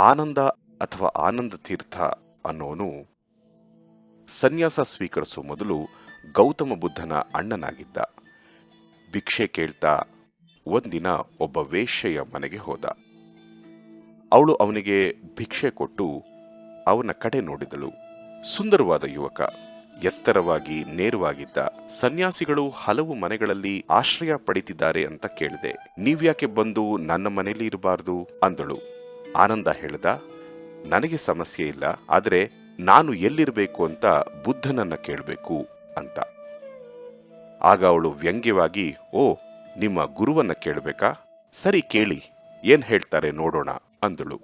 ಆನಂದ ಅಥವಾ ಆನಂದ ತೀರ್ಥ ಅನ್ನೋನು ಸನ್ಯಾಸ ಸ್ವೀಕರಿಸೋ ಮೊದಲು ಗೌತಮ ಬುದ್ಧನ ಅಣ್ಣನಾಗಿದ್ದ. ಭಿಕ್ಷೆ ಕೇಳ್ತಾ ಒಂದಿನ ಒಬ್ಬ ವೇಶ್ಯೆಯ ಮನೆಗೆ ಹೋದ. ಅವಳು ಅವನಿಗೆ ಭಿಕ್ಷೆ ಕೊಟ್ಟು ಅವನ ಕಡೆ ನೋಡಿದಳು. ಸುಂದರವಾದ ಯುವಕ, ಎತ್ತರವಾಗಿ ನೇರವಾಗಿದ್ದ. ಸನ್ಯಾಸಿಗಳು ಹಲವು ಮನೆಗಳಲ್ಲಿ ಆಶ್ರಯ ಪಡಿತಿದ್ದಾರೆ ಅಂತ ಕೇಳಿದೆ. ನೀವ್ಯಾಕೆ ಬಂದು ನನ್ನ ಮನೆಯಲ್ಲಿ ಇರಬಾರ್ದು? ಅಂದಳು. ಆನಂದ ಹೇಳ್ದ, ನನಗೆ ಸಮಸ್ಯೆ ಇಲ್ಲ, ಆದರೆ ನಾನು ಎಲ್ಲಿರಬೇಕು ಅಂತ ಬುದ್ಧನನ್ನ ಕೇಳಬೇಕು ಅಂತ. ಆಗ ಅವಳು ವ್ಯಂಗ್ಯವಾಗಿ, ಓ, ನಿಮ್ಮ ಗುರುವನ್ನ ಕೇಳಬೇಕಾ? ಸರಿ ಕೇಳಿ, ಏನ್ ಹೇಳ್ತಾರೆ ನೋಡೋಣ ಅಂದಳು.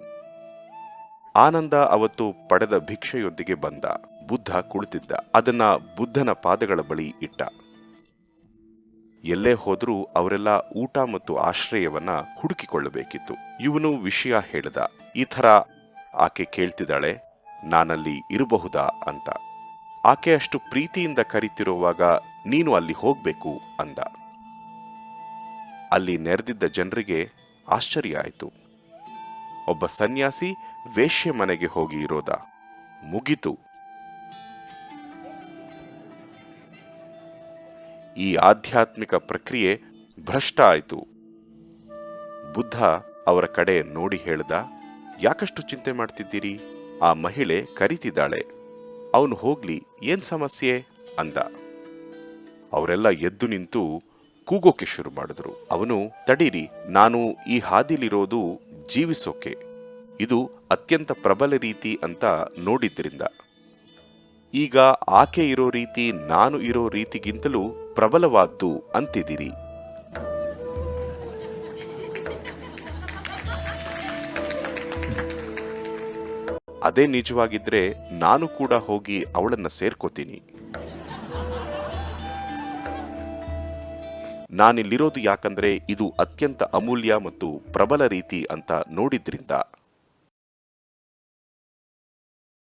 ಆನಂದ ಅವತ್ತು ಪಡೆದ ಭಿಕ್ಷೆಯೊಂದಿಗೆ ಬಂದ. ಬುದ್ಧ ಕುಳಿತಿದ್ದ. ಅದನ್ನ ಬುದ್ಧನ ಪಾದಗಳ ಬಳಿ ಇಟ್ಟ. ಎಲ್ಲೇ ಹೋದರೂ ಅವರೆಲ್ಲ ಊಟ ಮತ್ತು ಆಶ್ರಯವನ್ನ ಹುಡುಕಿಕೊಳ್ಳಬೇಕಿತ್ತು. ಇವನು ವಿಷಯ ಹೇಳಿದ, ಈ ಥರ ಆಕೆ ಕೇಳ್ತಿದ್ದಾಳೆ, ನಾನಲ್ಲಿ ಇರಬಹುದಾ ಅಂತ. ಆಕೆ ಅಷ್ಟು ಪ್ರೀತಿಯಿಂದ ಕರಿತಿರುವಾಗ ನೀನು ಅಲ್ಲಿ ಹೋಗ್ಬೇಕು ಅಂದ. ಅಲ್ಲಿ ನೆರೆದಿದ್ದ ಜನರಿಗೆ ಆಶ್ಚರ್ಯ ಆಯಿತು. ಒಬ್ಬ ಸನ್ಯಾಸಿ ವೇಶ್ಯ ಮನೆಗೆ ಹೋಗಿ ಇರೋದ. ಮುಗಿತು. ಈ ಆಧ್ಯಾತ್ಮಿಕ ಪ್ರಕ್ರಿಯೆ ಭ್ರಷ್ಟ ಆಯಿತು. ಬುದ್ಧ ಅವರ ಕಡೆ ನೋಡಿ ಹೇಳ್ದ, ಯಾಕಷ್ಟು ಚಿಂತೆ ಮಾಡ್ತಿದ್ದೀರಿ? ಆ ಮಹಿಳೆ ಕರೀತಿದ್ದಾಳೆ. ಅವನು ಹೋಗ್ಲಿ, ಏನ್ ಸಮಸ್ಯೆ? ಅಂದ. ಅವರೆಲ್ಲ ಎದ್ದು ನಿಂತು ಕೂಗೋಕೆ ಶುರು ಮಾಡಿದ್ರು. ಅವನು, ತಡೀರಿ, ನಾನು ಈ ಹಾದಿಲಿರೋದು ಜೀವಿಸೋಕೆ. ಇದು ಅತ್ಯಂತ ಪ್ರಬಲ ರೀತಿ ಅಂತ ನೋಡಿದ್ರಿಂದ. ಈಗ ಆಕೆ ಇರೋ ರೀತಿ ನಾನು ಇರೋ ರೀತಿಗಿಂತಲೂ ಪ್ರಬಲವಾದ್ದು ಅಂತಿದ್ದೀರಿ. ಅದೇ ನಿಜವಾಗಿದ್ರೆ ನಾನು ಕೂಡ ಹೋಗಿ ಅವಳನ್ನ ಸೇರ್ಕೋತೀನಿ. ನಾನಿಲ್ಲಿರೋದು ಯಾಕಂದ್ರೆ ಇದು ಅತ್ಯಂತ ಅಮೂಲ್ಯ ಮತ್ತು ಪ್ರಬಲ ರೀತಿ ಅಂತ ನೋಡಿದ್ರಿಂದ.